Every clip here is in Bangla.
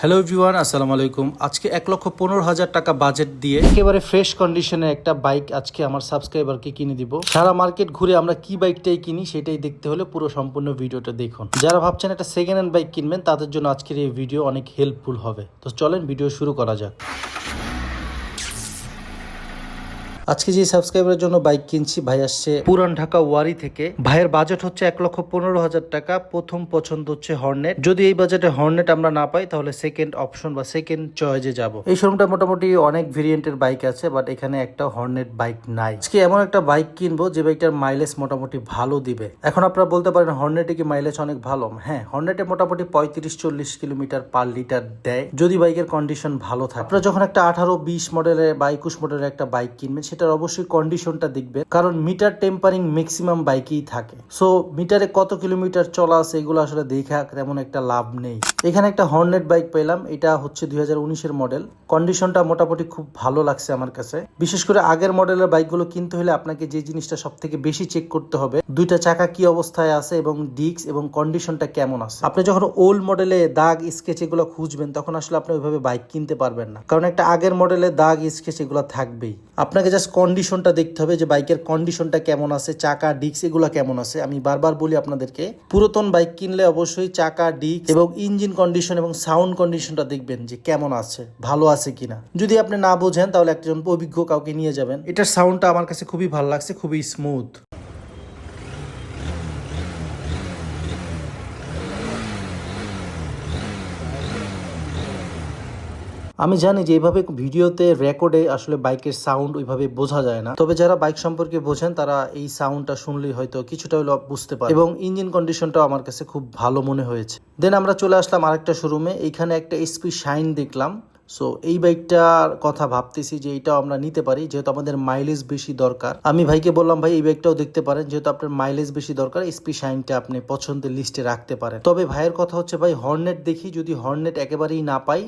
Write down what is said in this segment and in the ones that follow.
হ্যালো এভরিওয়ান আসসালামু আলাইকুম। আজকে এক লক্ষ পনেরো হাজার টাকা বাজেট দিয়ে একেবারে ফ্রেশ কন্ডিশনে একটা বাইক আজকে আমার সাবস্ক্রাইবারকে কিনে দিব। সারা মার্কেট ঘুরে আমরা কি বাইকটাই কিনি সেটাই দেখতে হলে পুরো সম্পূর্ণ ভিডিওটা দেখুন। যারা ভাবছেন একটা সেকেন্ড হ্যান্ড বাইক কিনবেন, তাদের জন্য আজকের এই ভিডিও অনেক হেল্পফুল হবে। তো চলেন ভিডিও শুরু করা যাক। আজকে যে সাবস্ক্রাইবারের জন্য বাইক কিনছি, ভাই আসছে পুরান ঢাকা ওয়ারি থেকে। ভাইয়ের বাজেট হচ্ছে এক লক্ষ পনেরো হাজার টাকা। প্রথম পছন্দ হচ্ছে হর্নেট যদি এই বাজেটে হর্নেট আমরা না পাই, তাহলে সেকেন্ড অপশন বা সেকেন্ড চয়েজে যাব। এই শোরুমটা মোটামুটি অনেক ভেরিয়েন্টের বাইক আছে বাট এখানে একটা হর্নেট বাইক নাই। আজকে এমন একটা বাইক কিনবো, যে বাইকটার মাইলেজ মোটামুটি ভালো দিবে। এখন আপনারা বলতে পারেন হর্নেটে কি মাইলেজ অনেক ভালো? হ্যাঁ হর্নেটে মোটামুটি পঁয়ত্রিশ চল্লিশ কিলোমিটার পার লিটার দেয়। যদি বাইকের কন্ডিশন ভালো থাকে। আপনারা যখন একটা আঠারো, বিশ মডেলের বা একুশ মডেলের একটা বাইক কিনবেন সেটার অবশ্যই কন্ডিশনটা দেখবেন। কারণ মিটার টেম্পারিং ম্যাক্সিমাম বাইকেই থাকে। সো মিটারে কত কিলোমিটার চলা আছে এগুলো আসলে দেখা তেমন একটা লাভ নেই। এখানে একটা হর্নেট বাইক পেলাম, এটা হচ্ছে দুই হাজার মডেল কন্ডিশনটা মোটামুটি খুব ভালো লাগছে আমার কাছে। বিশেষ করে আগের মডেলের বাইকগুলো কিনতে হলে আপনাকে যে জিনিসটা সব থেকে বেশি চেক করতে হবে, দুইটা চাকা কি অবস্থায় আছে এবং ডিস্ক এবং কন্ডিশনটা কেমন আছে। আপনি যখন ওল্ড মডেলে দাগ স্কেচ এগুলো খুঁজবেন, তখন আসলে আপনি ওইভাবে বাইক কিনতে পারবেন না। কারণ একটা আগের মডেলে দাগ স্কেচ এগুলো থাকবেই। আপনাকে জাস্ট কন্ডিশনটা দেখতে হবে যে বাইকের কন্ডিশনটা কেমন আছে, চাকা ডিক্স এগুলো কেমন আছে। আমি বারবার বলি আপনাদেরকে, পুরাতন বাইক কিনলে অবশ্যই চাকা ডিক্স এবং ইঞ্জিন কন্ডিশন এবং সাউন্ড কন্ডিশনটা দেখবেন যে কেমন আছে, ভালো আছে কিনা। যদি আপনি না বোঝেন, তাহলে একজন অভিজ্ঞ কাউকে নিয়ে যাবেন। এটার সাউন্ডটা আমার কাছে খুবই ভালো লাগছে, খুবই স্মুথ আমি জানি যে এইভাবে ভিডিওতে, রেকর্ডে আসলে বাইকের সাউন্ড ওইভাবে বোঝা যায় না। তবে যারা বাইক সম্পর্কে বোঝেন, তারা এই সাউন্ডটা শুনলেই হয়তো কিছুটা হলেও বুঝতে পারে এবং ইঞ্জিন কন্ডিশনটাও আমার কাছে খুব ভালো মনে হয়েছে। দেন আমরা চলে আসলাম আরেকটা শোরুমে। এখানে একটা এসপি শাইন দেখলাম। সো এই বাইকটার কথা ভাবতেছি যে এটাও আমরা নিতে পারি, যেহেতু আমাদের মাইলেজ বেশি দরকার। আমি ভাইকে বললাম, ভাই, এই বাইকটাও দেখতে পারেন, যেহেতু আপনার মাইলেজ বেশি দরকার এসপি শাইনটা আপনি পছন্দের লিস্টে রাখতে পারেন। তবে ভাইয়ের কথা হচ্ছে, ভাই হর্নেট দেখি, যদি হর্নেট একেবারেই না পাই,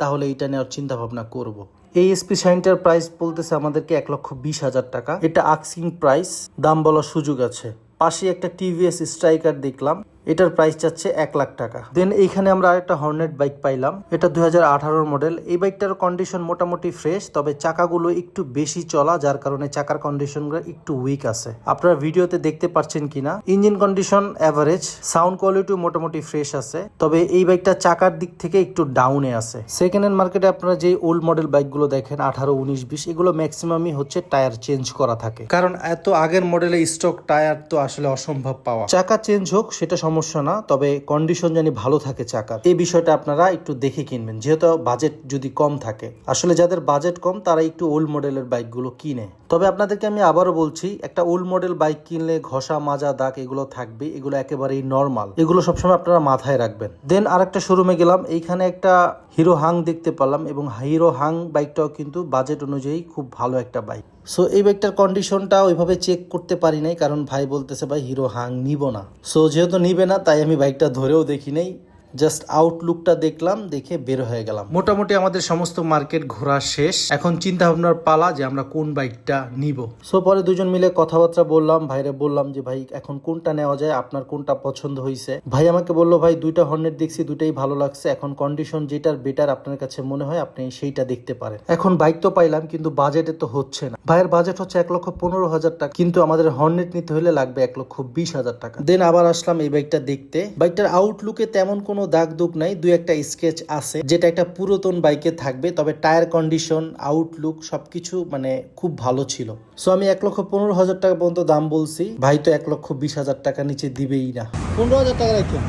তাহলে এটা নেওয়ার চিন্তা ভাবনা করব। এই এসপি শাইনটার প্রাইস বলতেছে আমাদেরকে এক লক্ষ বিশ হাজার টাকা। এটা আক্সিং প্রাইস দাম বলার সুযোগ আছে। পাশে একটা টিভিএস স্ট্রাইকার দেখলাম। এটার প্রাইস চাচ্ছে এক লাখ টাকা। দেন এইখানে আমরা আরেকটা হর্নেট বাইক পাইলাম। এটা দুই হাজার মডেল এই বাইকটার কন্ডিশন মোটামুটি ফ্রেশ তবে চাকাগুলো একটু বেশি চলা, যার কারণে চাকার কন্ডিশনগুলো একটু উইক আছে। আপনারা ভিডিওতে দেখতে পাচ্ছেন কিনা? Engine condition average sound quality মোটামুটি ফ্রেশ আছে, তবে এই বাইকটা চাকার দিক থেকে একটু ডাউনে আছে। সেকেন্ড হ্যান্ড মার্কেটে আপনারা যে ওল্ড মডেল বাইকগুলো দেখেন, আঠারো, উনিশ, বিশ, এগুলো ম্যাক্সিমামই হচ্ছে টায়ার চেঞ্জ করা থাকে। কারণ এত আগের মডেলে স্টক টায়ার তো আসলে অসম্ভব পাওয়া। চাকা চেঞ্জ হোক, সেটা সমস্যা না, তবে কন্ডিশন জানি ভালো থাকে চাকার। এই বিষয়টা আপনারা একটু দেখে কিনবেন, যেহেতু বাজেট যদি কম থাকে। আসলে যাদের বাজেট কম তারা একটু ওল্ড মডেলের বাইকগুলো কিনে। তবে আপনাদেরকে আমি আবারও বলছি, একটা ওল্ড মডেল বাইক কিনলে ঘষা, মাজা, দাগ এগুলো থাকবে, এগুলো একেবারেই নর্মাল এগুলো সবসময় আপনারা মাথায় রাখবেন। দেন আরেকটা শোরুমে গেলাম, এইখানে একটা হিরো হাং দেখতে পেলাম এবং হিরো হাং বাইকটাও কিন্তু বাজেট অনুযায়ী খুব ভালো একটা বাইক সো এই বাইকটার কন্ডিশনটা ওইভাবে চেক করতে পারি নাই, কারণ ভাই বলতেছে, ভাই হিরো হাং নিব না। সো যেহেতু নিবে না, তাই আমি বাইকটা ধরেও দেখি নাই। জাস্ট আউটলুকটা দেখলাম দেখে বের হয়ে গেলাম। মোটামুটি আমাদের সমস্ত মার্কেট ঘোরা শেষ। এখন চিন্তা ভাবনার পালা যে আমরা কোন বাইকটা নিব। সো পরে দুজন মিলে কথাবার্তা বললাম ভাইরে বললাম যে ভাই এখন কোনটা নেওয়া যায়? আপনার কোনটা পছন্দ হয়েছে ভাই আমাকে বলল ভাই দুইটা হর্নেট দেখছি দুইটাই ভালো লাগছে। এখন কন্ডিশন যেটার বেটার আপনার কাছে মনে হয় আপনি সেইটা দেখতে পারেন। এখন বাইক তো পাইলাম কিন্তু বাজেটে তো হচ্ছে না। ভাইয়ের বাজেট হচ্ছে এক লক্ষ পনেরো হাজার টাকা কিন্তু আমাদের হর্নেট নিতে হলে লাগবে এক লক্ষ বিশ হাজার টাকা। দেন আবার আসলাম এই বাইকটা দেখতে। বাইকটার আউটলুকে তেমন কোনো দাগ দুগ নাই দুই একটা স্কেচ আছে যেটা একটা পুরাতন বাইকে থাকবে তবে টায়ার কন্ডিশন আউটলুক সবকিছু মানে খুব ভালো ছিল। সো আমি এক লক্ষ পনেরো হাজার টাকা পর্যন্ত দাম বলছি ভাই তো এক লক্ষ বিশ হাজার টাকা নিচে দিবেই না। পনেরো হাজার টাকা রাখেন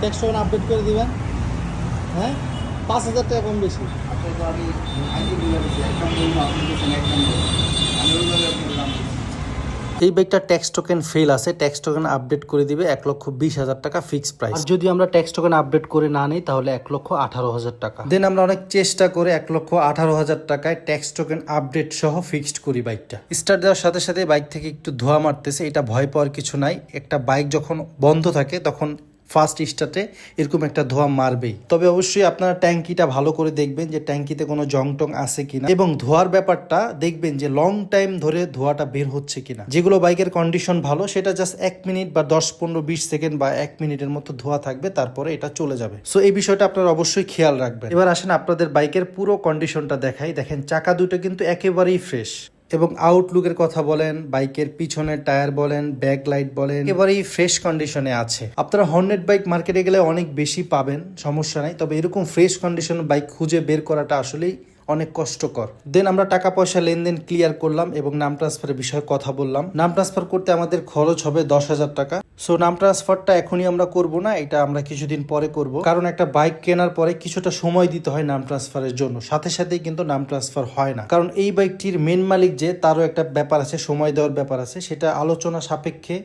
ট্যাক্স আপডেট করে দিবেন। হ্যাঁ? পাঁচ হাজার টাকা কম বেশি আসলে তো আমি আগে বলে দিচ্ছি একদম বলব আপনি বলছেন একদম বলব আমি ওইভাবে বললাম এই বাইকটা ট্যাক্স টোকেন ফেল আছে ট্যাক্স টোকেন আপডেট করে দিবে এক লক্ষ বিশ হাজার টাকা ফিক্স প্রাইস আর যদি আমরা ট্যাক্স টোকেন আপডেট করে না নিই তাহলে এক লক্ষ আঠারো হাজার টাকা। দেন আমরা অনেক চেষ্টা করে এক লক্ষ আঠারো হাজার টাকায় ট্যাক্স টোকেন আপডেট সহ ফিক্সড করি বাইকটা স্টার্ট দেওয়ার সাথে সাথে বাইক থেকে একটু ধোয়া মারতেছে এটা ভয় পাওয়ার কিছু নাই। একটা বাইক যখন বন্ধ থাকে তখন ফার্স্ট স্টার্টে এরকম একটা ধোয়া মারবেই। তবে অবশ্যই আপনারা ট্যাঙ্কিটা ভালো করে দেখবেন যে ট্যাঙ্কিতে কোনো জং টং আছে কিনা এবং ধোয়ার ব্যাপারটা দেখবেন যে লং টাইম ধরে ধোয়াটা বের হচ্ছে কিনা। যেগুলো বাইকের কন্ডিশন ভালো, সেটা জাস্ট এক মিনিট বা দশ, পনেরো, বিশ সেকেন্ড বা এক মিনিটের মতো ধোয়া থাকবে, তারপরে এটা চলে যাবে। সো এই বিষয়টা আপনারা অবশ্যই খেয়াল রাখবেন। এবার আসেন আপনাদের বাইকের পুরো কন্ডিশনটা দেখাই। দেখেন, চাকা দুটো কিন্তু একেবারেই ফ্রেশ এবং আউটলুকের কথা বলেন, বাইকের পিছনের টায়ার বলেন ব্যাক লাইট বলেন একেবারেই ফ্রেশ কন্ডিশনে আছে। আপনারা হর্নেট বাইক মার্কেটে গেলে অনেক বেশি পাবেন, সমস্যা নাই। তবে এরকম ফ্রেশ কন্ডিশন বাইক খুঁজে বের করাটা আসলেই অনেক কষ্টকর। দেন আমরা টাকা পয়সা লেনদেন ক্লিয়ার করলাম এবং নাম ট্রান্সফারের বিষয়ে কথা বললাম। নাম ট্রান্সফার করতে আমাদের খরচ হবে দশ হাজার টাকা। সো নাম ট্রান্সফারটা এখনই আমরা করব না, এটা আমরা কিছুদিন পরে করব। কারণ একটা বাইক কেনার পরে কিছুটা সময় দিতে হয় নাম ট্রান্সফারের জন্য। সাথে সাথেই কিন্তু নাম ট্রান্সফার হয় না। কারণ এই বাইকটির মেন মালিক যে, তারও একটা ব্যাপার আছে, সময় দেওয়ার ব্যাপার আছে। সেটা আলোচনা সাপেক্ষে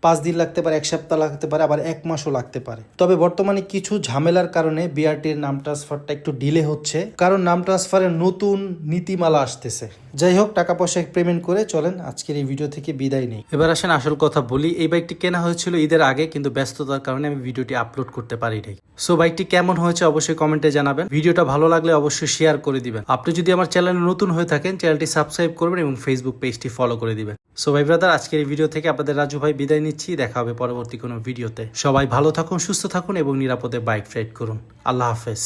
পাঁচ দিন লাগতে পারে, এক সপ্তাহ লাগতে পারে, আবার এক মাসও লাগতে পারে। তবে বর্তমানে কিছু ঝামেলার কারণে বিআরটির নাম ট্রান্সফারটা একটু ডিলে হচ্ছে। কারণ নাম ট্রান্সফারের নতুন নীতিমালা আসতেছে। যাই হোক, টাকা পয়সা পেমেন্ট করে চলেন, আজকের এই ভিডিও থেকে বিদায় নেই। এবার আসেন আসল কথা বলি, এই বাইকটি কেনা হয়েছিল ঈদের আগে, কিন্তু ব্যস্ততার কারণে আমি ভিডিওটি আপলোড করতে পারি নাই। সো বাইকটি কেমন হয়েছে অবশ্যই কমেন্টে জানাবেন। ভিডিওটা ভালো লাগলে অবশ্যই শেয়ার করে দিবেন। আপনি যদি আমার চ্যানেলে নতুন হয়ে থাকেন চ্যানেলটি সাবস্ক্রাইব করবেন এবং ফেসবুক পেজটি ফলো করে দিবেন। সো ভাই ব্রাদার আজকের এই ভিডিও থেকে আপনাদের রাজু ভাই বিদায় নিচ্ছি। দেখা হবে পরবর্তী কোনো ভিডিওতে সবাই ভালো থাকুন, সুস্থ থাকুন এবং নিরাপদে বাইক রাইড করুন। আল্লাহ হাফেজ।